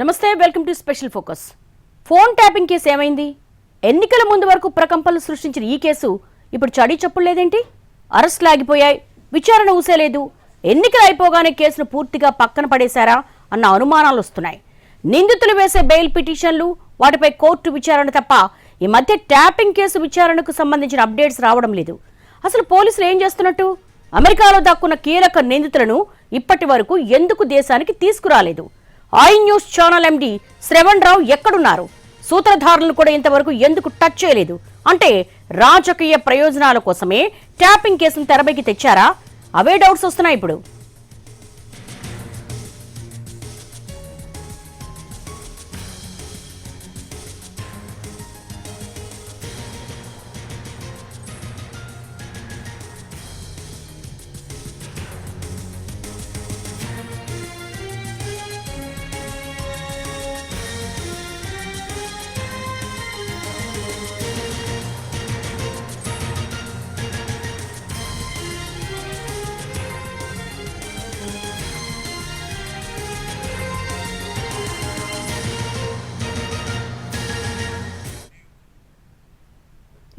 నమస్తే welcome to special focus. Phone tapping case ఏమైంది? ఎన్నికల ముందు వరకు ప్రకంపనలు సృష్టించిన ఈ కేసు ఇప్పుడు చడి చప్పుడు లేదేంటి? అరెస్టులు ఆగిపోయాయి విచారణ ఊసేలేదు. ఎన్నికలు అయిపోగానే కేసును పూర్తిగా పక్కన పడేశారా అన్న అనుమానాలు వస్తున్నాయి. నిందితులు వేసే బెయిల్ పిటిషన్లు వాటిపై కోర్టు విచారణ తప్ప ఈ మధ్య ట్యాపింగ్ కేసు విచారణకు సంబంధించిన అప్డేట్స్ రావడం లేదు. అసలు పోలీసులు ఏం చేస్తున్నట్టు? అమెరికాలో దాక్కున్న కీలక నిందితులను ఇప్పటి వరకు ఎందుకు దేశానికి తీసుకురాలేదు? I news channel MD Shravan Rao ఎక్కడున్నారు? సూత్రధారులను కూడా ఇంతవరకు ఎందుకు టచ్ చేయలేదు? అంటే రాజకీయ ప్రయోజనాల కోసమే ట్యాపింగ్ కేసును తెరపైకి తెచ్చారా? అవే డౌట్స్ వస్తున్నాయి ఇప్పుడు.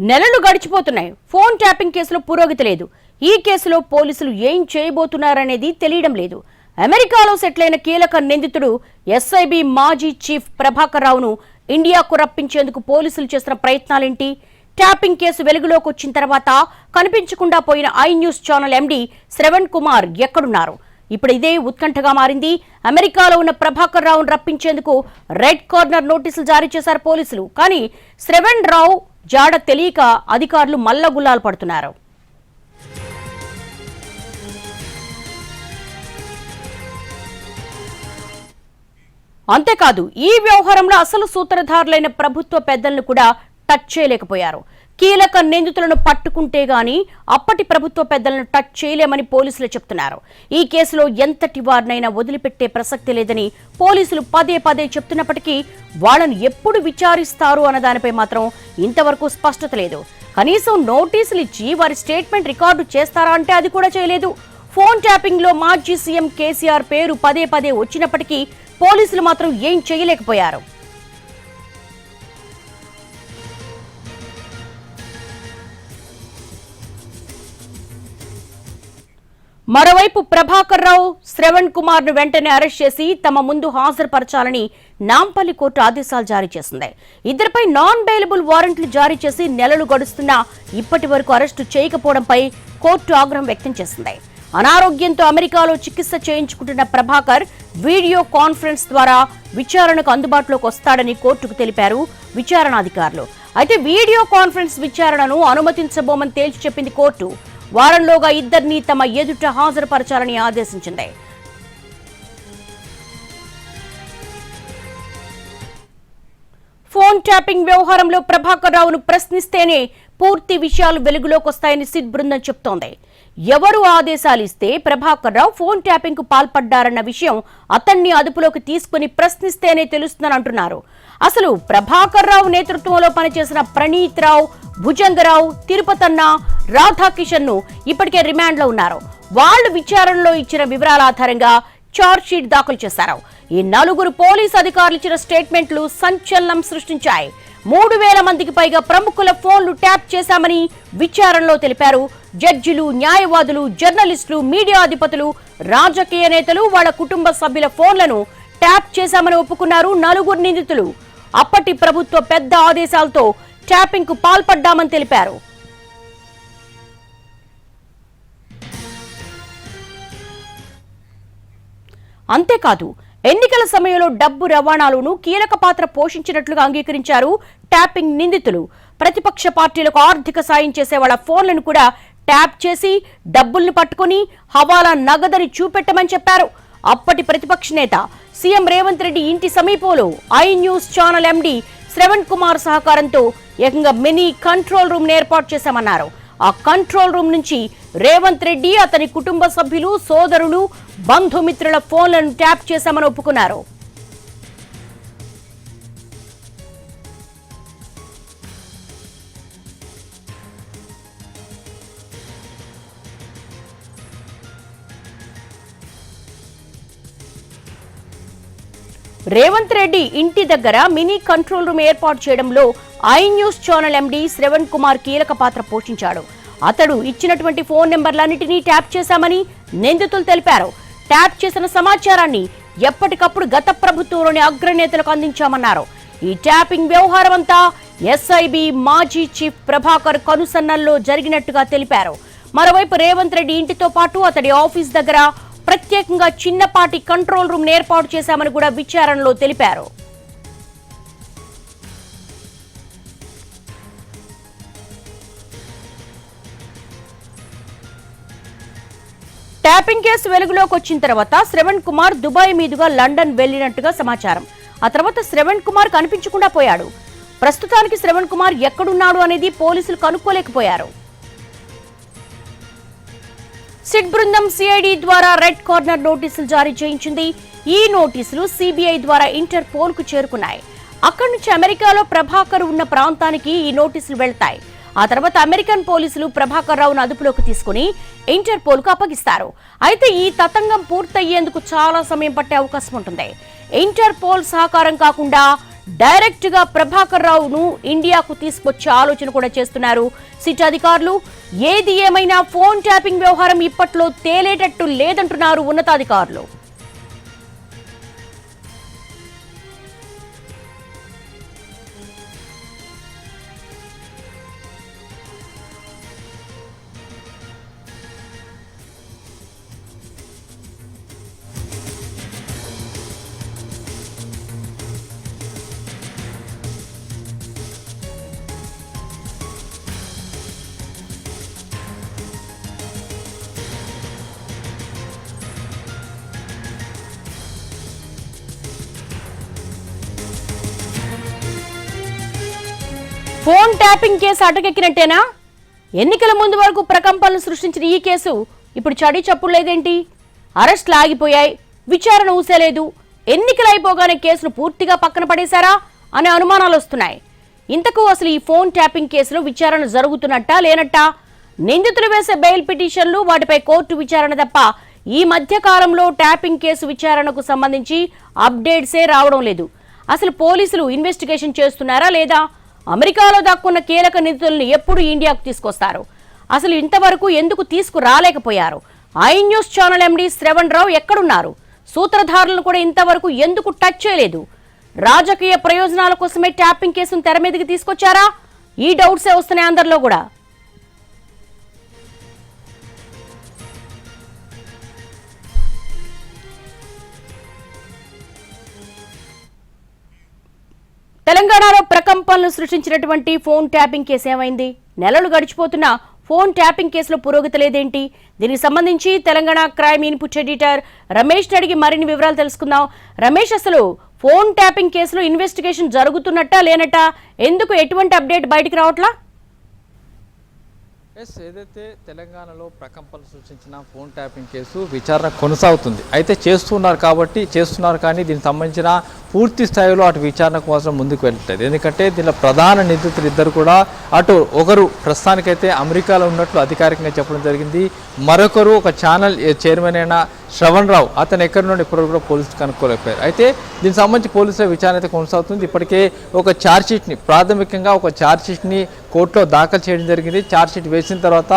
నెలలు గడిచిపోతున్నాయి. ఫోన్ ట్యాపింగ్ కేసులో పురోగతి లేదు. ఈ కేసులో పోలీసులు ఏం చేయబోతున్నారనేది తెలియడం లేదు. అమెరికాలో సెటిల్ అయిన కీలక నిందితుడు ఎస్ఐబి మాజీ చీఫ్ ప్రభాకర్ రావును ఇండియాకు రప్పించేందుకు పోలీసులు చేసిన ప్రయత్నాలేంటి? ట్యాపింగ్ కేసు వెలుగులోకి వచ్చిన తర్వాత కనిపించకుండా పోయిన I news channel MD Shravan Kumar ఎక్కడున్నారు? ఇప్పుడు ఇదే ఉత్కంఠగా మారింది. అమెరికాలో ఉన్న ప్రభాకర్ రావును రప్పించేందుకు రెడ్ కార్నర్ నోటీసులు జారీ చేశారు పోలీసులు. కానీ శ్రవణ్ రావు జాడ తెలియక అధికారులు మల్లగుల్లాలు పడుతున్నారు. అంతేకాదు ఈ వ్యవహారంలో అసలు సూత్రధారులైన ప్రభుత్వ పెద్దలను కూడా టచ్ చేయలేకపోయారు. కీలక నిందితులను పట్టుకుంటే గాని అప్పటి ప్రభుత్వ పెద్దలను టచ్ చేయలేమని పోలీసులు చెప్తున్నారు. ఈ కేసులో ఎంతటి వారినైనా వదిలిపెట్టే ప్రసక్తి లేదని పోలీసులు పదే పదే చెప్తున్నప్పటికీ వాళ్ళను ఎప్పుడు విచారిస్తారు అన్న దానిపై మాత్రం ఇంతవరకు స్పష్టత లేదు. కనీసం నోటీసులు ఇచ్చి వారి స్టేట్మెంట్ రికార్డు చేస్తారా అంటే అది కూడా చేయలేదు. ఫోన్ ట్యాపింగ్లో మాజీ సీఎం కేసీఆర్ పేరు పదే పదే వచ్చినప్పటికీ పోలీసులు మాత్రం ఏం చేయలేకపోయారు. మరోవైపు ప్రభాకర్ రావు శ్రవణ్ కుమార్ను వెంటనే అరెస్ట్ చేసి తమ ముందు హాజరుపరచాలని నాంపల్లి కోర్టు ఆదేశాలు జారీ చేసింది. ఇద్దరిపై నాన్ బెయిలబుల్ వారెంట్లు జారీ చేసి నెలలు గడుస్తున్నా ఇప్పటి వరకు అరెస్టు చేయకపోవడంపై కోర్టు ఆగ్రహం వ్యక్తం చేసింది. అనారోగ్యంతో అమెరికాలో చికిత్స చేయించుకుంటున్న ప్రభాకర్ వీడియో కాన్ఫరెన్స్ ద్వారా విచారణకు అందుబాటులోకి వస్తాడని కోర్టుకు తెలిపారు విచారణాధికారులు. అయితే వీడియో కాన్ఫరెన్స్ విచారణను అనుమతించబోమని తేల్చి చెప్పింది కోర్టు. వారంలోగా ఇద్దరిని తమ ఎదుట హాజరుపరచాలని ఆదేశించింది. ఫోన్ ట్యాపింగ్ వ్యవహారంలో ప్రభాకర్ రావును ప్రశ్నిస్తేనే పూర్తి విషయాలు వెలుగులోకి వస్తాయని సిద్ బృందం చెప్తోంది. ఎవరు ఆదేశాలు ఇస్తే ప్రభాకర్ రావు ఫోన్ ట్యాపింగ్కు పాల్పడ్డారన్న విషయం అతన్ని అదుపులోకి తీసుకుని ప్రశ్నిస్తేనే తెలుస్తుందని అంటున్నారు. అసలు ప్రభాకర్ రావు నేతృత్వంలో పనిచేసిన ప్రణీత్ రావు భుజంగరావు తిరుపతన్న రాధాకిషన్ను ఇప్పటికే రిమాండ్లో ఉన్నారు. వాళ్ళు విచారణలో ఇచ్చిన వివరాల ఆధారంగా చార్జ్ షీట్ దాఖలు చేశారు. ఈ నలుగురు పోలీస్ అధికారులు ఇచ్చిన స్టేట్మెంట్లు సంచలనం సృష్టించాయి. మూడు వేల మందికి పైగా ప్రముఖుల ఫోన్లు ట్యాప్ చేశామని విచారణలో తెలిపారు. జడ్జిలు న్యాయవాదులు జర్నలిస్టులు మీడియా అధిపతులు రాజకీయ నేతలు వాళ్ళ కుటుంబ సభ్యుల ఫోన్లను ట్యాప్ చేశామని ఒప్పుకున్నారు నలుగురు నిందితులు. అప్పటి ప్రభుత్వ పెద్ద ఆదేశాలతో ట్యాపింగ్కు పాల్పడ్డామని తెలిపారు. అంతేకాదు ఎన్నికల సమయంలో డబ్బు రవాణాలోనూ కీలక పాత్ర పోషించినట్లుగా అంగీకరించారు ట్యాపింగ్ నిందితులు. ప్రతిపక్ష పార్టీలకు ఆర్థిక సాయం చేసే వాళ్ళ ఫోన్లను కూడా ట్యాప్ చేసి డబ్బుల్ని పట్టుకుని హవాలా నగదని చూపెట్టమని చెప్పారు. అప్పటి ప్రతిపక్ష నేత సీఎం రేవంత్ రెడ్డి ఇంటి సమీపంలో I news channel MD Shravan Kumar సహకారంతో ఏకంగా మినీ కంట్రోల్ రూమ్ ఏర్పాటు చేశామన్నారు. ఆ కంట్రోల్ రూమ్ నుంచి రేవంత్ రెడ్డి అతని కుటుంబ సభ్యులు సోదరులు బంధుమిత్రుల ఫోన్లను ట్యాప్ చేశామని ఒప్పుకున్నారు. రేవంత్ రెడ్డి ఇంటి దగ్గర మినీ కంట్రోల్ రూమ్ ఏర్పాటు చేయడంలో I news channel MD Shravan Kumar కీలక పాత్ర పోషించాడు. అతడు ఇచ్చినటువంటి ఫోన్ నెంబర్లన్నింటినీ ట్యాప్ చేశామని నిందితులు తెలిపారు. ట్యాప్ చేసిన సమాచారాన్ని ఎప్పటికప్పుడు గత ప్రభుత్వంలోని అగ్రనేతలకు అందించామన్నారు. ఈ ట్యాపింగ్ వ్యవహారం అంతా ఎస్ఐబి మాజీ చీఫ్ ప్రభాకర్ కనుసన్నల్లో జరిగినట్టుగా తెలిపారు. మరోవైపు రేవంత్ రెడ్డి ఇంటితో పాటు అతడి ఆఫీస్ దగ్గర ప్రత్యేకంగా చిన్నపాటి కంట్రోల్ రూమ్ ఏర్పాటు చేశామని కూడా విచారణలో తెలిపారు. ట్యాపింగ్ కేసు వెలుగులోకి వచ్చిన తర్వాత శ్రవణ్ కుమార్ దుబాయ్ మీదుగా లండన్ వెళ్ళినట్టుగా సమాచారం. ఆ తర్వాత శ్రవణ్ కుమార్ కనిపించకుండా పోయాడు. ప్రస్తుతానికి శ్రవణ్ కుమార్ ఎక్కడున్నాడు అనేది పోలీసులు కనుక్కోలేకపోయారు. సిట్ బృందం సిఐడి ద్వారా రెడ్ కార్నర్ నోటీసులు జారీ చేయించింది. ఈ నోటీసులు సిబిఐ ద్వారా ఇంటర్పోల్కు చేరుకున్నాయి. అక్కడి నుంచి అమెరికాలో ప్రభాకర్ ఉన్న ప్రాంతానికి ఈ నోటీసులు వెళ్తాయి. ఆ తర్వాత అమెరికన్ పోలీసులు ప్రభాకర్ రావును అదుపులోకి తీసుకుని ఇంటర్పోల్కు అప్పగిస్తారు. అయితే ఈ తతంగం పూర్తయ్యేందుకు చాలా సమయం పట్టే అవకాశం ఉంటుంది. ఇంటర్పోల్ సహకారం కాకుండా డైరెక్ట్గా ప్రభాకర్ రావును ఇండియాకు తీసుకొచ్చే ఆలోచన కూడా చేస్తున్నారు సిట్ అధికారులు. ఏది ఏమైనా ఫోన్ ట్యాపింగ్ వ్యవహారం ఇప్పట్లో తేలేటట్టు లేదంటున్నారు ఉన్నతాధికారులు. ఫోన్ ట్యాపింగ్ కేసు అటకెక్కినట్టేనా? ఎన్నికల ముందు వరకు ప్రకంపనలు సృష్టించిన ఈ కేసు ఇప్పుడు చడి చప్పుడు లేదేంటి? అరెస్టులు ఆగిపోయాయి విచారణ ఊసేలేదు. ఎన్నికలు అయిపోగానే కేసును పూర్తిగా పక్కన పడేశారా అనే అనుమానాలు వస్తున్నాయి. ఇంతకు అసలు ఈ ఫోన్ ట్యాపింగ్ కేసులో విచారణ జరుగుతున్నట్టా లేనట్టా? నిందితులు వేసే బెయిల్ పిటిషన్లు వాటిపై కోర్టు విచారణ తప్ప ఈ మధ్య కాలంలో ట్యాపింగ్ కేసు విచారణకు సంబంధించి అప్డేట్సే రావడం లేదు. అసలు పోలీసులు ఇన్వెస్టిగేషన్ చేస్తున్నారా లేదా? అమెరికాలో దాక్కున్న కీలక నిధులను ఎప్పుడు ఇండియాకు తీసుకొస్తారు? అసలు ఇంతవరకు ఎందుకు తీసుకురాలేకపోయారు? I news channel MD Shravan Rao ఎక్కడున్నారు? సూత్రధారులను కూడా ఇంతవరకు ఎందుకు టచ్ చేయలేదు? రాజకీయ ప్రయోజనాల కోసమే ట్యాపింగ్ కేసును తెర మీదకి తీసుకొచ్చారా? ఈ డౌట్సే వస్తున్నాయి అందరిలో కూడా. తెలంగాణలో ప్రకంపనలు సృష్టించినటువంటి ఫోన్ ట్యాపింగ్ కేసు ఏమైంది? నెలలు గడిచిపోతున్నా ఫోన్ ట్యాపింగ్ కేసులో పురోగతి లేదేంటి? దీనికి సంబంధించి Telangana crime input editor Ramesh అడిగి మరిన్ని వివరాలు తెలుసుకుందాం. రమేష్ అసలు ఫోన్ ట్యాపింగ్ కేసులో ఇన్వెస్టిగేషన్ జరుగుతున్నట్టా లేనట్టా? ఎందుకు ఎటువంటి అప్డేట్ బయటకు రావట్లా? ఎస్ ఏదైతే తెలంగాణలో ప్రకంపనలు సృష్టించిన ఫోన్ ట్యాపింగ్ కేసు విచారణ కొనసాగుతుంది. అయితే చేస్తున్నారు కాబట్టి చేస్తున్నారు కానీ దీనికి సంబంధించిన పూర్తి స్థాయిలో అటు విచారణ కోసం ముందుకు వెళ్ళట్లేదు ఎందుకంటే దీనిలో ప్రధాన నిందితులు ఇద్దరు కూడా అటు ఒకరు ప్రస్తుతానికైతే అమెరికాలో ఉన్నట్లు అధికారికంగా చెప్పడం జరిగింది. మరొకరు ఒక ఛానల్ చైర్మన్ అయిన శ్రవణ్ రావు అతను ఎక్కడి నుండి ఇప్పుడు కూడా పోలీసులు కనుక్కోలేకపోయారు. అయితే దీనికి సంబంధించి పోలీసుల విచారణ అయితే కొనసాగుతుంది. ఇప్పటికే ఒక ఛార్జ్షీట్ని ప్రాథమికంగా ఒక ఛార్జ్షీట్ని కోర్టులో దాఖలు చేయడం జరిగింది. ఛార్జ్షీట్ వేసిన తర్వాత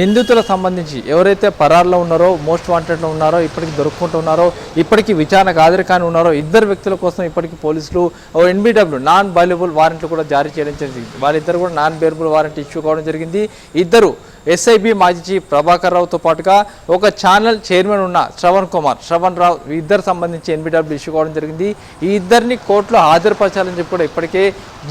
నిందితులకు సంబంధించి ఎవరైతే పరారులో ఉన్నారో మోస్ట్ వాంటెడ్లో ఉన్నారో ఇప్పటికి దొరుకుంటూ ఉన్నారో ఇప్పటికీ విచారణకు హాజరు కాని ఉన్నారో ఇద్దరు వ్యక్తుల కోసం ఇప్పటికీ పోలీసులు ఎన్బిడబ్ల్యూ నాన్ బైలబుల్ వారెంట్లు కూడా జారీ చేయడం జరిగింది. వాళ్ళిద్దరు కూడా నాన్ బేరబుల్ వారెంట్ ఇష్యూ కావడం జరిగింది. ఇద్దరు ఎస్ఐబి మాజీ చీఫ్ ప్రభాకర్ రావుతో పాటుగా ఒక ఛానల్ చైర్మన్ ఉన్న శ్రవణ్ కుమార్ శ్రవణ్ రావు ఈ ఇద్దరు సంబంధించి ఎన్బిడబ్ల్యూ ఇష్యూ కావడం జరిగింది. ఈ ఇద్దరిని కోర్టులో హాజరుపరచాలని చెప్పి కూడా ఇప్పటికే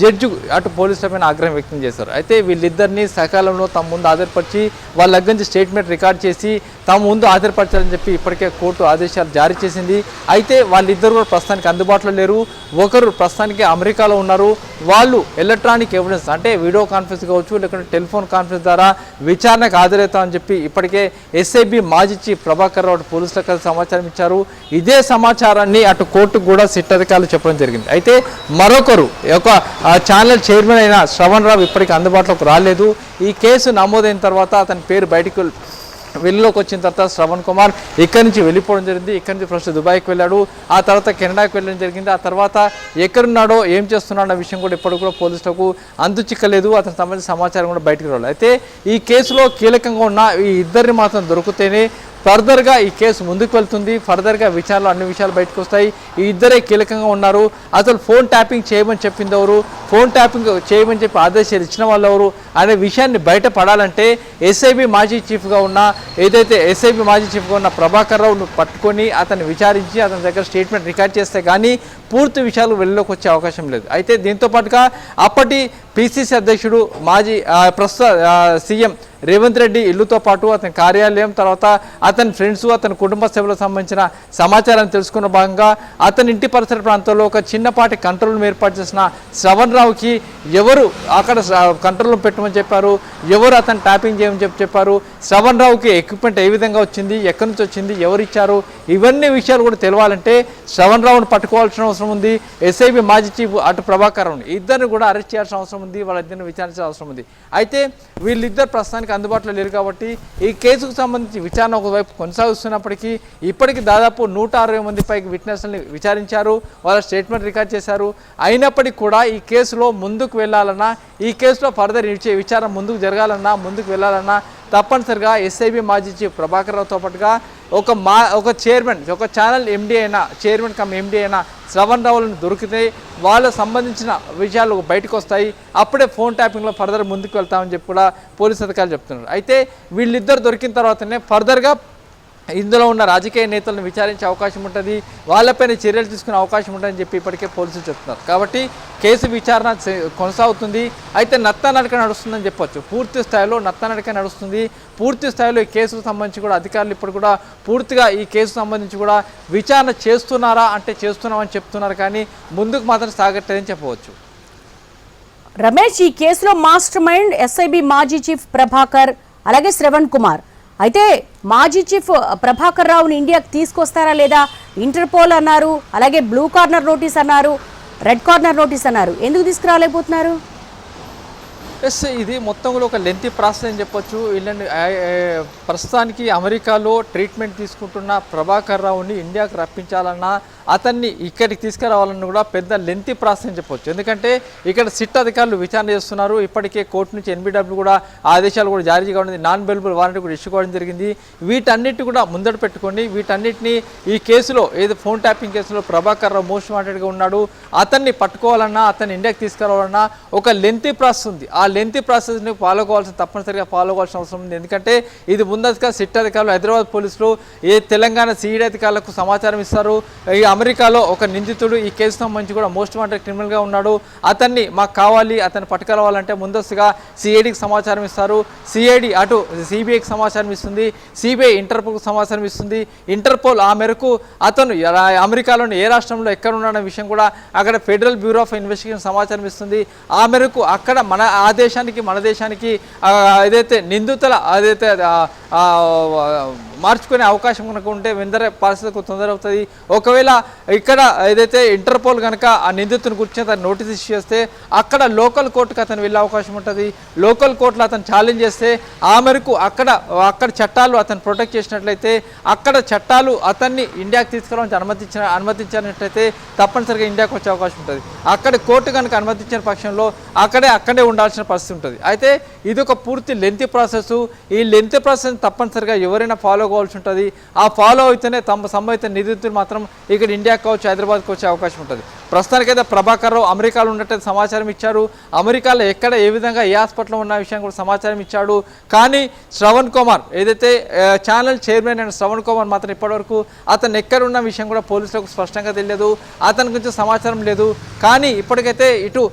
జడ్జి అటు పోలీసుల పైన ఆగ్రహం వ్యక్తం చేశారు. అయితే వీళ్ళిద్దరిని సకాలంలో తమ ముందు హాజరుపరిచి వాళ్ళ దగ్గర నుంచి స్టేట్మెంట్ రికార్డ్ చేసి తమ ముందు హాజరుపరచాలని చెప్పి ఇప్పటికే కోర్టు ఆదేశాలు జారీ చేసింది. అయితే వాళ్ళిద్దరు కూడా ప్రస్తుతానికి అందుబాటులో లేరు. ఒకరు ప్రస్తుతానికి అమెరికాలో ఉన్నారు. వాళ్ళు ఎలక్ట్రానిక్ ఎవిడెన్స్ అంటే వీడియో కాన్ఫరెన్స్ కావచ్చు లేకుంటే టెలిఫోన్ కాన్ఫరెన్స్ ద్వారా విచారణకు హాజరవుతామని చెప్పి ఇప్పటికే ఎస్ఐబి మాజీ చీఫ్ ప్రభాకర్ రావు పోలీసు కలిసి సమాచారం ఇచ్చారు. ఇదే సమాచారాన్ని అటు కోర్టుకు కూడా సిట్ అధికారులు చెప్పడం జరిగింది. అయితే మరొకరు ఒక ఆ, ఛానల్ చైర్మన్ అయిన శ్రవణ్ రావు ఇప్పటికీ అందుబాటులోకి రాలేదు. ఈ కేసు నమోదైన తర్వాత అతని పేరు బయటకు వెళ్ళిలోకి వచ్చిన తర్వాత శ్రవణ్ కుమార్ ఇక్కడి నుంచి వెళ్ళిపోవడం జరిగింది. ఇక్కడి నుంచి ఫస్ట్ దుబాయ్కి వెళ్ళాడు. ఆ తర్వాత కెనడాకి వెళ్ళడం జరిగింది. ఆ తర్వాత ఎక్కడున్నాడో ఏం చేస్తున్నాడో అన్న విషయం కూడా ఇప్పటికి కూడా పోలీసులకు అంతు చిక్కలేదు అతనికి సంబంధించిన సమాచారం కూడా బయటకు రావాలి అయితే ఈ కేసులో కీలకంగా ఉన్న ఈ ఇద్దరిని మాత్రం దొరికితేనే ఫర్దర్గా ఈ కేసు ముందుకు వెళ్తుంది. ఫర్దర్గా విచారణలో అన్ని విషయాలు బయటకు వస్తాయి. ఈ ఇద్దరే కీలకంగా ఉన్నారు. అసలు ఫోన్ ట్యాపింగ్ చేయమని చెప్పింది ఎవరు? ఫోన్ ట్యాపింగ్ చేయమని చెప్పి ఆదేశాలు ఇచ్చిన వాళ్ళు ఎవరు? అనే విషయాన్ని బయటపడాలంటే ఎస్ఐబి మాజీ చీఫ్గా ఉన్న ఏదైతే ఎస్ఐబి మాజీ చీఫ్గా ఉన్న ప్రభాకర్ రావును పట్టుకొని అతన్ని విచారించి అతని దగ్గర స్టేట్మెంట్ రికార్డ్ చేస్తే కానీ పూర్తి విషయాలు వెళ్ళలోకి వచ్చే అవకాశం లేదు. అయితే దీంతో పాటుగా అప్పటి పిసిసి అధ్యక్షుడు మాజీ ప్రస్తుత సీఎం రేవంత్ రెడ్డి ఇల్లుతో పాటు అతని కార్యాలయం తర్వాత అతని ఫ్రెండ్స్ అతని కుటుంబ సభ్యులకు సంబంధించిన సమాచారం తెలుసుకున్న భాగంగా అతని ఇంటి పరిసర ప్రాంతంలో ఒక చిన్నపాటి కంట్రోల్ రూమ్ ఏర్పాటు చేసిన శ్రవణ్ రావుకి ఎవరు అక్కడ కంట్రోల్ రూమ్ పెట్టమని చెప్పారు ఎవరు అతను ట్యాపింగ్ చేయమని చెప్పి చెప్పారు శ్రవణ్ రావుకి ఎక్విప్మెంట్ ఏ విధంగా వచ్చింది ఎక్కడి నుంచి వచ్చింది ఎవరు ఇచ్చారు ఇవన్నీ విషయాలు కూడా తెలియాలంటే శ్రవణ్ రావును పట్టుకోవాల్సిన అవసరం ఉంది ఎస్ఐబి మాజీ చీఫ్ అటు ప్రభాకర్ ఇద్దరిని కూడా అరెస్ట్ చేయాల్సిన అవసరం ఉంది వాళ్ళిద్దరిని విచారించాల్సిన అవసరం ఉంది. అయితే వీళ్ళిద్దరు ప్రస్తుతానికి అందుబాటులో లేరు కాబట్టి ఈ కేసుకు సంబంధించి విచారణ ఒకవైపు కొనసాగిస్తున్నప్పటికీ ఇప్పటికి దాదాపు నూట అరవై మంది పైకి విట్నెస్ని విచారించారు వాళ్ళ స్టేట్మెంట్ రికార్డ్ చేశారు. అయినప్పటికీ కూడా ఈ కేసులో ముందుకు వెళ్ళాలన్నా ఈ కేసులో ఫర్దర్ విచే- విచారణ ముందుకు జరగాలన్నా ముందుకు వెళ్ళాలన్నా తప్పనిసరిగా ఎస్ఐబి మాజీ చీఫ్ ప్రభాకర్ రావుతో పాటుగా ఒక మా ఒక చైర్మన్ ఒక ఛానల్ ఎండి అయినా చైర్మన్ కమ్ ఎండి అయినా శ్రవణ్ రావులను దొరికితే వాళ్ళకు సంబంధించిన విషయాలు బయటకు వస్తాయి. అప్పుడే ఫోన్ ట్యాపింగ్లో ఫర్దర్ ముందుకు వెళ్తామని చెప్పి కూడా పోలీస్ అధికారులు చెప్తున్నారు. అయితే వీళ్ళిద్దరు దొరికిన తర్వాతనే ఫర్దర్గా ఇందులో ఉన్న రాజకీయ నేతలను విచారించే అవకాశం ఉంటుంది వాళ్ళపైన చర్యలు తీసుకునే అవకాశం ఉంటుందని చెప్పి ఇప్పటికే పోలీసులు చెప్తున్నారు. కాబట్టి కేసు విచారణ కొనసాగుతుంది. అయితే నత్తనడక నడుస్తుందని చెప్పొచ్చు. పూర్తి స్థాయిలో నత్తనడక నడుస్తుంది. పూర్తి స్థాయిలో ఈ కేసుకు సంబంధించి కూడా అధికారులు ఇప్పుడు కూడా పూర్తిగా ఈ కేసు సంబంధించి కూడా విచారణ చేస్తున్నారా అంటే చేస్తున్నామని చెప్తున్నారు కానీ ముందుకు మాత్రం సాగట్లేదని చెప్పవచ్చు. రమేష్ ఈ కేసులో మాస్టర్ మైండ్ ఎస్ఐబి మాజీ చీఫ్ ప్రభాకర్ అలాగే శ్రవణ్ కుమార్. అయితే మాజీ చీఫ్ ప్రభాకర్ రావుని ఇండియాకి తీసుకొస్తారా లేదా? ఇంటర్పోల్ అన్నారు అలాగే బ్లూ కార్నర్ నోటీస్ అన్నారు రెడ్ కార్నర్ నోటీస్ అన్నారు. ఎందుకు తీసుకురాలేకపోతున్నారు? ఎస్ ఇది మొత్తం కూడా ఒక లెంతి ప్రాసెస్ అని చెప్పొచ్చు. వీళ్ళని ప్రస్తుతానికి అమెరికాలో ట్రీట్మెంట్ తీసుకుంటున్న ప్రభాకర్ రావుని ఇండియాకు రప్పించాలన్నా అతన్ని ఇక్కడికి తీసుకురావాలన్నా కూడా పెద్ద లెంతి ప్రాసెస్ అని చెప్పొచ్చు. ఎందుకంటే ఇక్కడ సిట్ అధికారులు విచారణ చేస్తున్నారు. ఇప్పటికే కోర్టు నుంచి ఎన్బిడబ్ల్యూ కూడా ఆదేశాలు కూడా జారీ చేయడం నాన్ బెయిలబుల్ వారెంట్ కూడా ఇష్యూ కావడం జరిగింది. వీటన్నిటి కూడా ముందట పెట్టుకొని వీటన్నిటిని ఈ కేసులో ఏదో ఫోన్ ట్యాపింగ్ కేసులో ప్రభాకర్ రావు మోస్ట్ వాంటెడ్గా ఉన్నాడు. అతన్ని పట్టుకోవాలన్నా అతన్ని ఇండియాకి తీసుకురావాలన్నా ఒక లెంతి ప్రాసెస్ ఉంది. ఆ లెంత్ ప్రాసెస్ని ఫాలో కావాల్సిన తప్పనిసరిగా ఫాలో కావాల్సిన అవసరం ఉంది. ఎందుకంటే ఇది ముందస్తుగా సిట్ అధికారులు హైదరాబాద్ పోలీసులు ఏ తెలంగాణ సిఐడి అధికారులకు సమాచారం ఇస్తారు. ఈ అమెరికాలో ఒక నిందితుడు ఈ కేసు సంబంధించి కూడా మోస్ట్ వాంటెడ్ క్రిమినల్గా ఉన్నాడు. అతన్ని మాకు కావాలి అతన్ని పట్టుకురావాలంటే ముందస్తుగా సిఐడికి సమాచారం ఇస్తారు. సిఐడి అటు సిబిఐకి సమాచారం ఇస్తుంది. సిబిఐ ఇంటర్పోల్కి సమాచారం ఇస్తుంది. ఇంటర్పోల్ ఆ మేరకు అతను అమెరికాలోని ఏ రాష్ట్రంలో ఎక్కడ ఉన్నాడన్న విషయం కూడా అక్కడ ఫెడరల్ బ్యూరో ఆఫ్ ఇన్వెస్టిగేషన్ సమాచారం ఇస్తుంది. ఆ మేరకు అక్కడ మన ఆ దేశానికి మన దేశానికి ఏదైతే నిందితుల అదైతే మార్చుకునే అవకాశం కనుక ఉంటే వెందర పరిస్థితికి తొందర అవుతుంది. ఒకవేళ ఇక్కడ ఏదైతే ఇంటర్పోల్ కనుక ఆ నిందితుని గురించి అతను నోటీస్ ఇష్యూ చేస్తే అక్కడ లోకల్ కోర్టుకు అతను వెళ్ళే అవకాశం ఉంటుంది. లోకల్ కోర్టులో అతను ఛాలెంజ్ చేస్తే ఆ మేరకు అక్కడ అక్కడ చట్టాలు అతను ప్రొటెక్ట్ చేసినట్లయితే అక్కడ చట్టాలు అతన్ని ఇండియాకి తీసుకురావడానికి అనుమతించిన అనుమతించినట్లయితే తప్పనిసరిగా ఇండియాకి వచ్చే అవకాశం ఉంటుంది. అక్కడ కోర్టు కనుక అనుమతించిన పక్షంలో అక్కడే అక్కడే ఉండాల్సిన పరిస్థితి ఉంటుంది. అయితే ఇది ఒక పూర్తి లెంత్ ప్రాసెస్ ఈ లెంత్ ప్రాసెస్ తప్పనిసరిగా ఎవరైనా ఫాలో కావాల్సి ఉంటుంది. ఆ ఫాలో అయితేనే తమ సంబంధిత నిందితులు మాత్రం ఇక్కడ ఇండియాకి కావచ్చు హైదరాబాద్కి వచ్చే అవకాశం ఉంటుంది. ప్రస్తుతానికైతే ప్రభాకర్ రావు అమెరికాలో ఉన్నట్టు సమాచారం ఇచ్చారు. అమెరికాలో ఎక్కడ ఏ విధంగా ఏ హాస్పిటల్లో ఉన్న విషయం కూడా సమాచారం ఇచ్చాడు. కానీ శ్రవణ్ కుమార్ ఏదైతే ఛానల్ చైర్మన్ అయిన శ్రవణ్ కుమార్ మాత్రం ఇప్పటివరకు అతను ఎక్కడ ఉన్న విషయం కూడా పోలీసులకు స్పష్టంగా తెలియదు అతని గురించి సమాచారం లేదు. కానీ ఇప్పటికైతే ఇటు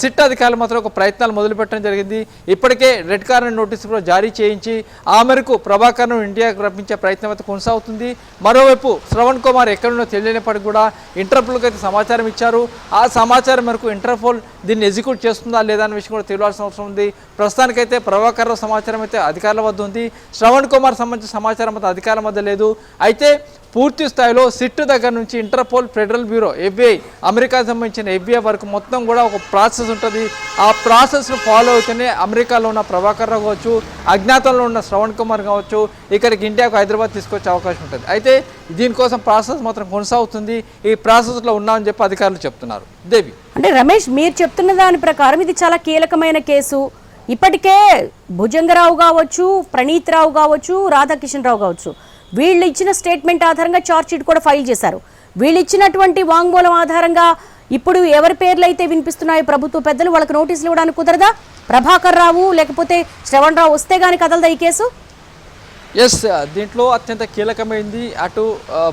సిట్ అధికారులు మాత్రం ఒక ప్రయత్నాలు మొదలుపెట్టడం జరిగింది. ఇప్పటికే రెడ్ కార్నర్ నోటీసు కూడా జారీ చేయించి ఆ మేరకు ప్రభాకర్ను ఇండియాకు రప్పించే ప్రయత్నం అయితే కొనసాగుతుంది. మరోవైపు శ్రవణ్ కుమార్ ఎక్కడున్నో తెలియనప్పటికీ కూడా ఇంటర్పోల్కి అయితే సమాచారం ఇచ్చారు. ఆ సమాచారం మేరకు ఇంటర్పోల్ దీన్ని ఎగ్జిక్యూట్ చేస్తుందా లేదా అనే విషయం కూడా తెలియాల్సిన అవసరం ఉంది. ప్రస్తుతానికైతే ప్రభాకర్ సమాచారం అయితే అధికారుల వద్ద ఉంది. శ్రవణ్ కుమార్ సంబంధించిన సమాచారం అయితే అధికారుల వద్ద లేదు. అయితే పూర్తి స్థాయిలో సిట్ దగ్గర నుంచి Interpol federal bureau FI America సంబంధించిన ఎఫ్బిఐ వరకు మొత్తం కూడా ఒక ప్రాసెస్ ఉంటుంది. ఆ ప్రాసెస్ను ఫాలో అవుతూనే అమెరికాలో ఉన్న ప్రభాకర్ రావు కావచ్చు అజ్ఞాతంలో ఉన్న శ్రవణ్ కుమార్ కావచ్చు ఇక్కడికి ఇండియాకు హైదరాబాద్ తీసుకొచ్చే అవకాశం ఉంటుంది. అయితే దీనికోసం ప్రాసెస్ మాత్రం కొనసాగుతుంది. ఈ ప్రాసెస్లో ఉన్నామని చెప్పి అధికారులు చెప్తున్నారు. దేవి. అంటే రమేష్ మీరు చెప్తున్న దాని ప్రకారం ఇది చాలా కీలకమైన కేసు. ఇప్పటికే భుజంగరావు కావచ్చు ప్రణీత్ రావు కావచ్చు రాధాకిషన్ రావు కావచ్చు వీళ్ళు ఇచ్చిన స్టేట్మెంట్ ఆధారంగా ఛార్జ్ షీట్ కూడా ఫైల్ చేశారు. వీళ్ళు ఇచ్చినటువంటి వాంగ్మూలం ఆధారంగా ఇప్పుడు ఎవరి పేర్లు అయితే వినిపిస్తున్నాయో ప్రభుత్వ పెద్దలు వాళ్ళకి నోటీసులు ఇవ్వడానికి కుదరదా? ప్రభాకర్ రావు లేకపోతే శ్రవణ్ రావు వస్తే గానీ కదలదా ఈ కేసు? ఎస్ దీంట్లో అత్యంత కీలకమైంది అటు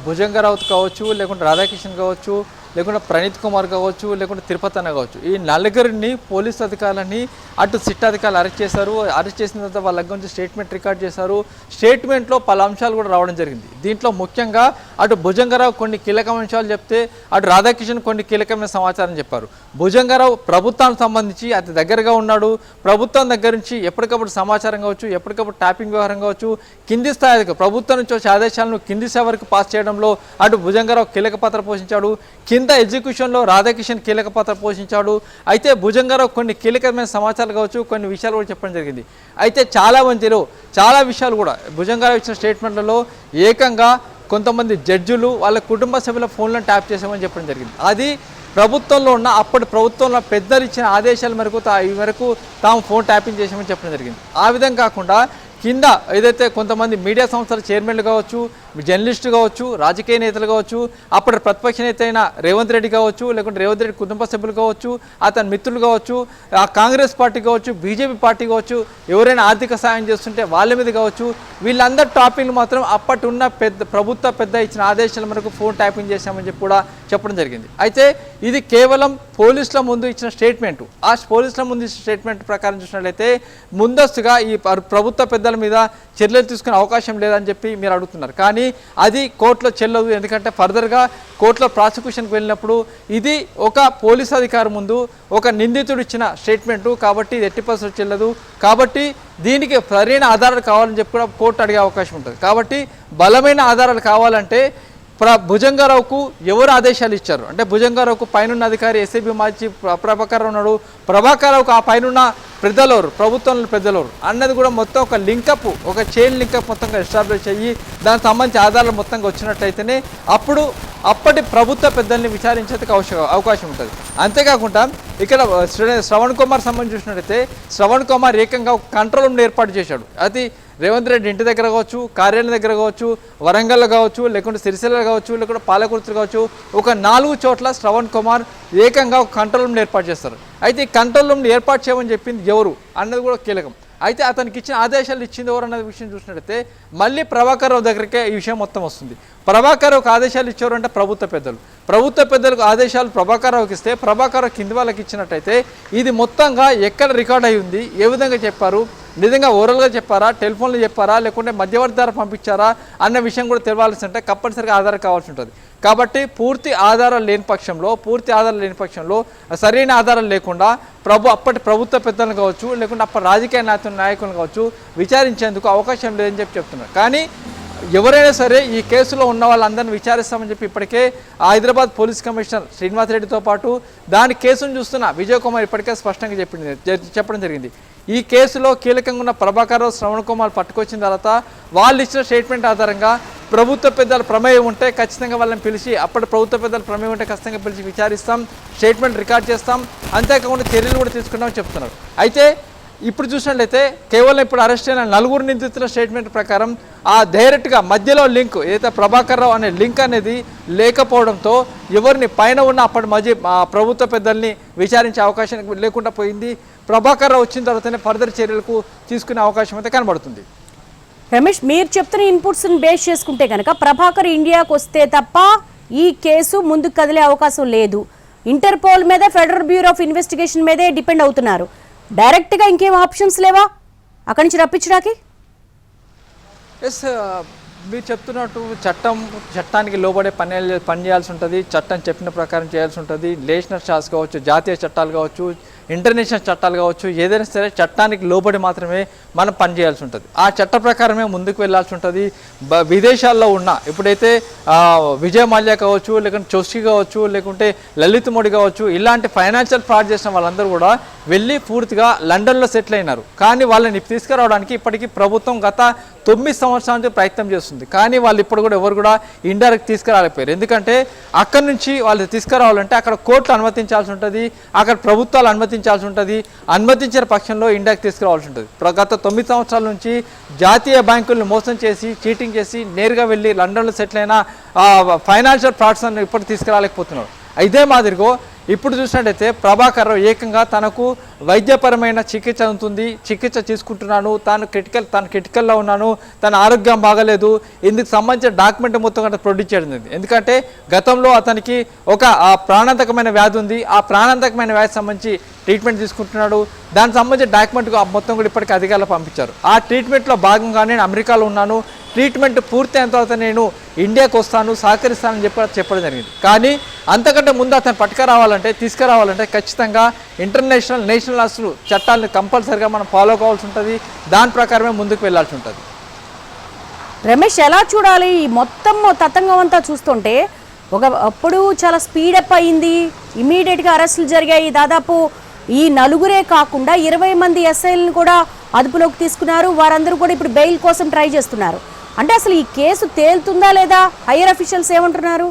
భుజంగరావు కావచ్చు లేకుంటే రాధాకృష్ణ కావచ్చు లేకుంటే ప్రణీత్ కుమార్ కావచ్చు లేకుంటే తిరుపతి అన్న కావచ్చు ఈ నలుగురిని పోలీస్ అధికారులని అటు సిట్ అధికారులు అరెస్ట్ చేశారు. అరెస్ట్ చేసిన తర్వాత వాళ్ళ గురించి స్టేట్మెంట్ రికార్డ్ చేశారు. స్టేట్మెంట్లో పలు అంశాలు కూడా రావడం జరిగింది. దీంట్లో ముఖ్యంగా అటు భుజంగరావు కొన్ని కీలకమైన అంశాలు చెప్తే అటు రాధాకిషన్ కొన్ని కీలకమైన సమాచారం చెప్పారు. భుజంగరావు ప్రభుత్వానికి సంబంధించి అతి దగ్గరగా ఉన్నాడు. ప్రభుత్వం దగ్గర నుంచి ఎప్పటికప్పుడు సమాచారం కావచ్చు ఎప్పటికప్పుడు ట్యాపింగ్ వ్యవహారం కావచ్చు కింది స్థాయి ప్రభుత్వం నుంచి వచ్చే ఆదేశాలను కింది స్థాయి వరకు పాస్ చేయడంలో అటు భుజంగరావు కీలక పాత్ర పోషించాడు. కింద కింద ఎగ్జిక్యూషన్లో రాధాకిషన్ కీలక పాత్ర పోషించాడు. అయితే భుజంగారావు కొన్ని కీలకమైన సమాచారాలు కావచ్చు కొన్ని విషయాలు కూడా చెప్పడం జరిగింది. అయితే చాలా మందిలో చాలా విషయాలు కూడా. భుజంగారావు ఇచ్చిన స్టేట్మెంట్లలో ఏకంగా కొంతమంది జడ్జులు వాళ్ళ కుటుంబ సభ్యుల ఫోన్లను ట్యాప్ చేసామని చెప్పడం జరిగింది. అది ప్రభుత్వంలో ఉన్న అప్పటి ప్రభుత్వంలో పెద్దలు ఇచ్చిన ఆదేశాల మేరకు తా- ఈ మేరకు తాము ఫోన్ ట్యాపింగ్ చేసామని చెప్పడం జరిగింది. ఆ విధంగా కాకుండా కింద ఏదైతే కొంతమంది మీడియా సంస్థల చైర్మన్లు కావచ్చు జర్నలిస్టు కావచ్చు రాజకీయ నేతలు కావచ్చు అప్పటి ప్రతిపక్ష నేత అయిన రేవంత్ రెడ్డి కావచ్చు లేకుంటే రేవంత్ రెడ్డి కుటుంబ సభ్యులు కావచ్చు అతని మిత్రులు కావచ్చు ఆ కాంగ్రెస్ పార్టీ కావచ్చు బీజేపీ పార్టీ కావచ్చు ఎవరైనా ఆర్థిక సాయం చేస్తుంటే వాళ్ళ మీద కావచ్చు వీళ్ళందరి టాపింగ్లు మాత్రం అప్పటి ఉన్న పెద్ద ప్రభుత్వ పెద్ద ఇచ్చిన ఆదేశాల మనకు ఫోన్ ట్యాపింగ్ చేశామని చెప్పి కూడా చెప్పడం జరిగింది. అయితే ఇది కేవలం పోలీసుల ముందు ఇచ్చిన స్టేట్మెంట్. ఆ పోలీసుల ముందు ఇచ్చిన స్టేట్మెంట్ ప్రకారం చూసినట్లయితే ముందస్తుగా ఈ ప్రభుత్వ పెద్దల మీద చర్యలు తీసుకునే అవకాశం లేదని చెప్పి మీరు అడుగుతున్నారు. కానీ అది కోర్టులో చెల్లదు. ఎందుకంటే ఫర్దర్గా కోర్టులో ప్రాసిక్యూషన్కి వెళ్ళినప్పుడు ఇది ఒక పోలీస్ అధికారి ముందు ఒక నిందితుడు ఇచ్చిన స్టేట్మెంటు కాబట్టి ఇది ఎట్టి పరిస్థితుల్లో చెల్లదు. కాబట్టి దీనికి సరైన ఆధారాలు కావాలని చెప్పి కూడా కోర్టు అడిగే అవకాశం ఉంటుంది. కాబట్టి బలమైన ఆధారాలు కావాలంటే ప్ర భుజంగారావుకు ఎవరు ఆదేశాలు ఇచ్చారు? అంటే భుజంగారావుకు పైనున్న అధికారి ఎస్ఐబి మాజీ ప్రభాకర్ ఉన్నాడు. ప్రభాకర్రావుకు ఆ పైనున్న పెద్దలవరు? ప్రభుత్వంలో పెద్దలవరు? అన్నది కూడా మొత్తం ఒక లింకప్ ఒక చైన్ లింకప్ మొత్తంగా ఎస్టాబ్లిష్ అయ్యి దానికి సంబంధించి ఆధారాలు మొత్తంగా వచ్చినట్టయితేనే అప్పుడు అప్పటి ప్రభుత్వ పెద్దల్ని విచారించేందుకు అవకాశం అవకాశం ఉంటుంది. అంతేకాకుండా ఇక్కడ శ్రవణ్ కుమార్ సంబంధించి శ్రవణ్ కుమార్ ఏకంగా ఒక కంట్రోల్ రూమ్ని ఏర్పాటు చేశాడు. అది రేవంత్ రెడ్డి ఇంటి దగ్గర కావచ్చు కార్యాలయం దగ్గర కావచ్చు వరంగల్లో కావచ్చు లేకుంటే సిరిసిల్ల కావచ్చు లేకుంటే పాలకుర్తి కావచ్చు ఒక నాలుగు చోట్ల శ్రవణ్ కుమార్ ఏకంగా ఒక కంట్రోల్ రూమ్ని ఏర్పాటు చేస్తారు. అయితే ఈ కంట్రోల్ రూమ్ని ఏర్పాటు చేయమని చెప్పింది ఎవరు? అన్నది కూడా కీలకం. అయితే అతనికి ఇచ్చిన ఆదేశాలు ఇచ్చింది ఎవరు అన్న విషయం చూసినట్టయితే మళ్ళీ ప్రభాకర్ దగ్గరికే ఈ విషయం మొత్తం వస్తుంది. ప్రభాకర్ ఆదేశాలు ఇచ్చారు అంటే ప్రభుత్వ పెద్దలు. ప్రభుత్వ పెద్దలకు ఆదేశాలు ప్రభాకర్ ఇస్తే ప్రభాకర్ కింది వాళ్ళకి ఇచ్చినట్టయితే ఇది మొత్తంగా ఎక్కడ రికార్డ్ అయి ఉంది ఏ విధంగా చెప్పారు నిజంగా ఓరల్గా చెప్పారా టెలిఫోన్లో చెప్పారా లేకుంటే మధ్యవర్తి ద్వారా పంపించారా అన్న విషయం కూడా తెలవాల్సి ఉంటే కంపల్సరీగా ఆధార్ కావాల్సి ఉంటుంది. కాబట్టి పూర్తి ఆధారాలు లేని పక్షంలో పూర్తి ఆధారాలు లేని పక్షంలో సరైన ఆధారాలు లేకుండా ప్రభు అప్పటి ప్రభుత్వ పెద్దలను కావచ్చు లేకుంటే అప్పటి రాజకీయ నాయకులు నాయకులు కావచ్చు విచారించేందుకు అవకాశం లేదని చెప్పి చెప్తున్నారు. కానీ ఎవరైనా సరే ఈ కేసులో ఉన్న వాళ్ళందరినీ విచారిస్తామని చెప్పి ఇప్పటికే హైదరాబాద్ పోలీస్ కమిషనర్ శ్రీనివాస్ రెడ్డితో పాటు దాని కేసును చూస్తున్న విజయ్ కుమార్ ఇప్పటికే స్పష్టంగా చెప్పింది చెప్పడం జరిగింది. ఈ కేసులో కీలకంగా ఉన్న ప్రభాకర్ శ్రవణ్ కుమార్ పట్టుకొచ్చిన తర్వాత వాళ్ళు ఇచ్చిన స్టేట్మెంట్ ఆధారంగా ప్రభుత్వ పెద్దల ప్రమేయం ఉంటే ఖచ్చితంగా వాళ్ళని పిలిచి అప్పటి ప్రభుత్వ పెద్దల ప్రమేయం ఉంటే ఖచ్చితంగా పిలిచి విచారిస్తాం స్టేట్మెంట్ రికార్డ్ చేస్తాం. అంతేకాకుండా చర్యలు కూడా తీసుకుంటామని చెప్తున్నారు. అయితే ఇప్పుడు చూసినట్లయితే కేవలం ఇప్పుడు అరెస్ట్ అయిన నలుగురు నిందితుల స్టేట్మెంట్ ప్రకారం ఆ డైరెక్ట్గా మధ్యలో లింక్ ఏదైతే ప్రభాకర్ రావు అనే లింక్ అనేది లేకపోవడంతో ఎవరిని పైన ఉన్న అప్పటి మధ్య ఆ ప్రభుత్వ పెద్దల్ని విచారించే అవకాశం లేకుండా పోయింది. ప్రభాకర్ రావు వచ్చిన తర్వాతనే ఫర్దర్ చర్యలకు తీసుకునే అవకాశం అయితే కనబడుతుంది. రమేష్ మీరు చెప్తున్న ఇన్పుట్స్ బేస్ చేసుకుంటే కనుక ప్రభాకర్ ఇండియాకు వస్తే తప్ప ఈ కేసు ముందుకు కదిలే అవకాశం లేదు. ఇంటర్పోల్ మీద ఫెడరల్ బ్యూరో ఆఫ్ ఇన్వెస్టిగేషన్ మీదే డిపెండ్ అవుతున్నారు. డైరెక్ట్గా ఇంకేం ఆప్షన్స్ లేవా? అక్కడి నుంచి రప్పించడానికి? ఎస్ మీరు చెప్తున్నట్టు చట్టం చట్టానికి లోబడే పని పని చేయాల్సి ఉంటుంది. చట్టం చెప్పిన ప్రకారం చేయాల్సి ఉంటుంది. నేషనల్ స్టార్స్ కావచ్చు జాతీయ చట్టాలు కావచ్చు ఇంటర్నేషనల్ చట్టాలు కావచ్చు ఏదైనా సరే చట్టానికి లోబడి మాత్రమే మనం పని చేయాల్సి ఉంటుంది. ఆ చట్ట ప్రకారమే ముందుకు వెళ్ళాల్సి ఉంటుంది. విదేశాల్లో ఉన్న ఇప్పుడైతే విజయ్ మాల్యా కావచ్చు లేకుంటే చోస్కి కావచ్చు లేకుంటే లలిత్ మోడీ కావచ్చు ఇలాంటి ఫైనాన్షియల్ ఫ్రాడ్ చేసిన వాళ్ళందరూ కూడా వెళ్ళి పూర్తిగా లండన్లో సెటిల్ అయినారు. కానీ వాళ్ళని తీసుకురావడానికి ఇప్పటికీ ప్రభుత్వం గత తొమ్మిది సంవత్సరాల నుంచి ప్రయత్నం చేస్తుంది. కానీ వాళ్ళు ఇప్పుడు కూడా ఎవరు కూడా ఇండైరెక్ట్ తీసుకురాలేకపోయారు. ఎందుకంటే అక్కడి నుంచి వాళ్ళు తీసుకురావాలంటే అక్కడ కోర్టులు అనుమతించాల్సి ఉంటుంది అక్కడ ప్రభుత్వాలు అనుమతించాల్సి ఉంటుంది అనుమతించిన పక్షంలో ఇండైరెక్ట్ తీసుకురావాల్సి ఉంటుంది. గత తొమ్మిది సంవత్సరాల నుంచి జాతీయ బ్యాంకులను మోసం చేసి చీటింగ్ చేసి నేరుగా వెళ్ళి లండన్లో సెటిల్ అయిన ఫైనాన్షియల్ ఫ్రాడ్స్ అని ఇప్పుడు తీసుకురాలేకపోతున్నారు. ఇదే మాదిరిగో ఇప్పుడు చూసినట్టయితే ప్రభాకర్ రావు ఏకంగా తనకు వైద్యపరమైన చికిత్స ఉంటుంది చికిత్స తీసుకుంటున్నాను తాను క్రిటికల్ తాను క్రిటికల్లో ఉన్నాను తన ఆరోగ్యం బాగలేదు ఇందుకు సంబంధించిన డాక్యుమెంట్ మొత్తం కంటే ప్రొడ్యూస్ చేయడం ఎందుకంటే గతంలో అతనికి ఒక ప్రాణాంతకమైన వ్యాధి ఉంది. ఆ ప్రాణాంతకమైన వ్యాధి సంబంధించి ట్రీట్మెంట్ తీసుకుంటున్నాడు. దానికి సంబంధించిన డాక్యుమెంట్ మొత్తం కూడా ఇప్పటికీ అధికారులు పంపించారు. ఆ ట్రీట్మెంట్లో భాగంగా నేను అమెరికాలో ఉన్నాను. ట్రీట్మెంట్ పూర్తి అయిన తర్వాత నేను ఇండియాకు వస్తాను సహకరిస్తానని చెప్పి చెప్పడం జరిగింది. కానీ అంతకంటే ముందు అతను పట్టుకురావాలంటే తీసుకురావాలంటే ఖచ్చితంగా ఇంటర్నేషనల్ నేషనల్ అసలు చట్టాలను కంపల్సరిగా మనం ఫాలో కావాల్సి ఉంటుంది. దాని ప్రకారమే ముందుకు వెళ్ళాల్సి ఉంటుంది. రమేష్ ఎలా చూడాలి? ఈ మొత్తం తతంగం అంతా చూస్తుంటే ఒక అప్పుడు చాలా స్పీడప్ అయింది. ఇమీడియట్గా అరెస్టులు జరిగాయి. దాదాపు ఈ నలుగురే కాకుండా ఇరవై మంది ఎస్ఐలను కూడా అదుపులోకి తీసుకున్నారు. వారందరూ కూడా ఇప్పుడు బెయిల్ కోసం ట్రై చేస్తున్నారు. అంటే అసలు ఈ కేసు తేలుతుందా లేదా హైయర్ అఫీషియల్స్ ఏమంటున్నారు?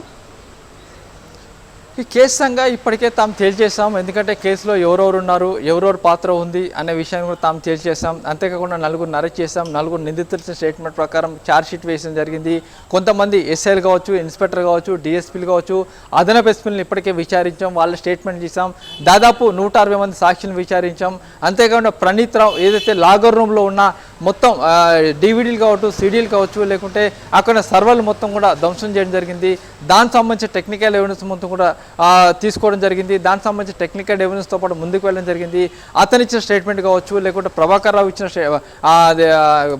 ఈ కేసు సంగా ఇప్పటికే తాము తేల్చేసాం ఎందుకంటే కేసులో ఎవరెవరు ఉన్నారు ఎవరెవరు పాత్ర ఉంది అనే విషయాన్ని కూడా తాము తేల్చేసాం అంతేకాకుండా నలుగురిని అరెస్ట్ చేసాం నలుగురు నిందితుల స్టేట్మెంట్ ప్రకారం ఛార్జ్ షీట్ వేయడం జరిగింది. కొంతమంది ఎస్ఐలు కావచ్చు ఇన్స్పెక్టర్ కావచ్చు డిఎస్పీలు కావచ్చు అదనపు ఎస్పీలను ఇప్పటికే విచారించాం. వాళ్ళ స్టేట్మెంట్ చేసాం దాదాపు నూట అరవై మంది సాక్షులను విచారించాం. అంతేకాకుండా ప్రణీత్ రావు ఏదైతే లాగర్ రూమ్లో ఉన్న మొత్తం డివిడీలు కావచ్చు సీడీలు కావచ్చు లేకుంటే అక్కడ సర్వర్లు మొత్తం కూడా ధ్వంసం చేయడం జరిగింది. దానికి సంబంధించిన టెక్నికల్ ఎవిడెన్స్ మొత్తం కూడా తీసుకోవడం జరిగింది. దానికి సంబంధించి టెక్నికల్ ఎవిడెన్స్తో పాటు ముందుకు వెళ్ళడం జరిగింది. అతను ఇచ్చిన స్టేట్మెంట్ కావచ్చు లేకుంటే ప్రభాకర్ రావు ఇచ్చిన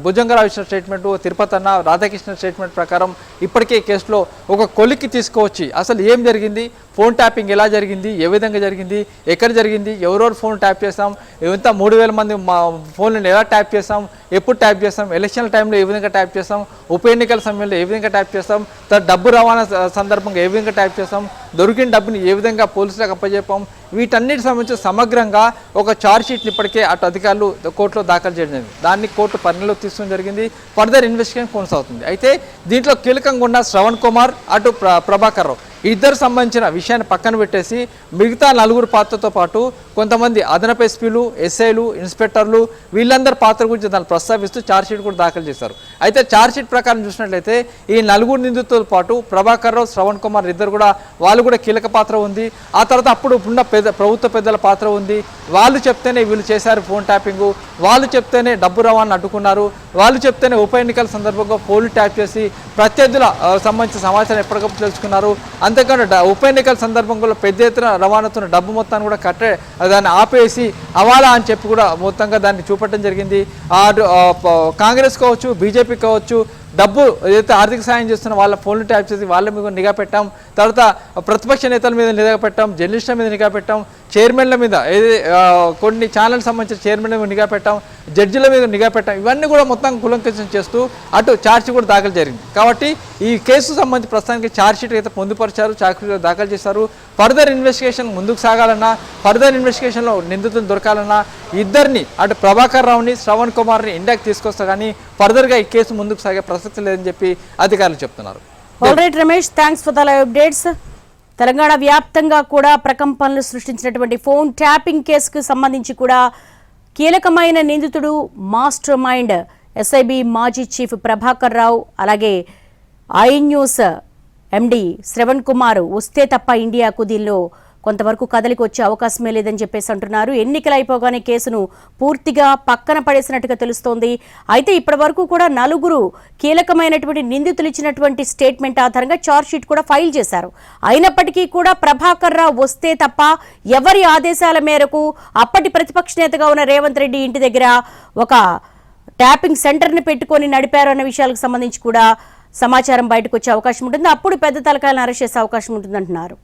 భుజంగరావు ఇచ్చిన స్టేట్మెంట్ తిరుపతి అన్న రాధాకృష్ణ స్టేట్మెంట్ ప్రకారం ఇప్పటికే కేసులో ఒక కొలిక్కి తీసుకువచ్చి అసలు ఏం జరిగింది? ఫోన్ ట్యాపింగ్ ఎలా జరిగింది ఏ విధంగా జరిగింది ఎక్కడ జరిగింది ఎవరెవరు ఫోన్ ట్యాప్ చేస్తాం ఎంత మూడు వేల మంది మా ఫోన్లను ఎలా ట్యాప్ చేస్తాం ఎప్పుడు ట్యాప్ చేస్తాం ఎలక్షన్ టైంలో ఏ విధంగా ట్యాప్ చేస్తాం ఉప ఎన్నికల సమయంలో ఏ విధంగా ట్యాప్ చేస్తాం తర్వాత డబ్బు రవాణా సందర్భంగా ఏ విధంగా ట్యాప్ చేస్తాం దొరికిన డబ్బుని ఏ విధంగా పోలీసులకు అప్పచెప్పాం వీటన్నిటి సంబంధించి సమగ్రంగా ఒక ఛార్జ్ షీట్ని ఇప్పటికే అటు అధికారులు కోర్టులో దాఖలు చేయడం జరిగింది. దాన్ని కోర్టు పరిణిలో తీసుకోవడం జరిగింది. ఫర్దర్ ఇన్వెస్టిగేషన్ కొనసాగుతుంది. అయితే దీంట్లో కీలకంగా ఉన్న శ్రవణ్ కుమార్ అటు ప్రభాకర్ రావు. ఇద్దరు సంబంధించిన విషయాన్ని పక్కన పెట్టేసి మిగతా నలుగురు పాత్రతో పాటు కొంతమంది అదనపు ఎస్పీలు ఎస్ఐలు ఇన్స్పెక్టర్లు వీళ్ళందరి పాత్ర గురించి దాన్ని ప్రస్తావిస్తూ ఛార్జ్షీట్ కూడా దాఖలు చేశారు. అయితే ఛార్జ్షీట్ ప్రకారం చూసినట్లయితే ఈ నలుగురు నిందితులతో పాటు ప్రభాకర్ రావు శ్రవణ్ కుమార్ ఇద్దరు కూడా వాళ్ళు కూడా కీలక పాత్ర ఉంది. ఆ తర్వాత అప్పుడు ఉన్న పెద్ద ప్రభుత్వ పెద్దల పాత్ర ఉంది. వాళ్ళు చెప్తేనే వీళ్ళు చేశారు ఫోన్ ట్యాపింగ్ వాళ్ళు చెప్తేనే డబ్బు రవాణా అడ్డుకున్నారు. వాళ్ళు చెప్తేనే ఉప ఎన్నికల సందర్భంగా పోలు ట్యాప్ చేసి ప్రత్యర్థుల సంబంధించిన సమాచారం ఎప్పటికప్పుడు తెలుసుకున్నారు. అంతేకాకుండా ఉప ఎన్నికల సందర్భంలో పెద్ద ఎత్తున రవాణాతున్న డబ్బు మొత్తాన్ని కూడా కట్టే దాన్ని ఆపేసి అవాలా అని చెప్పి కూడా మొత్తంగా దాన్ని చూపట్టడం జరిగింది. ఆ కాంగ్రెస్ కావచ్చు బీజేపీ కావచ్చు డబ్బు ఏదైతే ఆర్థిక సాయం చేస్తున్న వాళ్ళ ఫోన్లు ట్యాప్ చేసి వాళ్ళ మీద నిఘా పెట్టాం. తర్వాత ప్రతిపక్ష నేతల మీద నిఘా పెట్టాం జర్నలిస్టుల మీద నిఘా పెట్టాం. చైర్మన్ల మీద ఏది కొన్ని ఛానల్ సంబంధించిన చైర్మన్ల మీద నిఘా పెట్టాం జడ్జిల మీద నిఘా పెట్టాం ఇవన్నీ కూడా మొత్తం కులంకషం చేస్తూ అటు ఛార్జ్ కూడా దాఖలు జరిగింది. కాబట్టి ఈ కేసు సంబంధించి ప్రస్తుతానికి ఛార్జ్ షీట్ అయితే పొందుపరిచారు ఛార్జ్ దాఖలు చేశారు. ఫర్దర్ ఇన్వెస్టిగేషన్ ముందుకు సాగాలన్నా ఫర్దర్ ఇన్వెస్టిగేషన్లో నిందితులు దొరకాలన్నా ఇద్దరిని అటు ప్రభాకర్ రావుని శ్రవణ్ కుమార్ని ఇండియాకి తీసుకొస్తా కానీ ఫర్దర్గా ఈ కేసు ముందుకు సాగే ప్రసక్తి లేదని చెప్పి అధికారులు చెప్తున్నారు. All right Ramesh thanks for the live updates Telangana వ్యాప్తంగా కూడా ప్రకంపనలు సృష్టించినటువంటి ఫోన్ ట్యాపింగ్ కేసుకు సంబంధించి కూడా కీలకమైన నిందితుడు మాస్టర్ మైండ్ ఎస్ఐబి మాజీ చీఫ్ ప్రభాకర్ రావు అలాగే I news MD Shravan Kumar వస్తే తప్ప ఇండియాకు దీనిలో కొంతవరకు కదలికి వచ్చే అవకాశమే లేదని చెప్పేసి అంటున్నారు. ఎన్నికలు అయిపోగానే కేసును పూర్తిగా పక్కన పడేసినట్టుగా తెలుస్తోంది. అయితే ఇప్పటి వరకు కూడా నలుగురు కీలకమైనటువంటి నిందితులు ఇచ్చినటువంటి స్టేట్మెంట్ ఆధారంగా చార్జ్షీట్ కూడా ఫైల్ చేశారు. అయినప్పటికీ కూడా ప్రభాకర్ రావు వస్తే తప్ప ఎవరి ఆదేశాల మేరకు అప్పటి ప్రతిపక్ష నేతగా ఉన్న రేవంత్ రెడ్డి ఇంటి దగ్గర ఒక ట్యాపింగ్ సెంటర్ని పెట్టుకొని నడిపారు అన్న విషయాలకు సంబంధించి కూడా సమాచారం బయటకు వచ్చే అవకాశం ఉంటుంది. అప్పుడు పెద్ద తలకాయలను అరెస్ట్ చేసే అవకాశం ఉంటుంది అంటున్నారు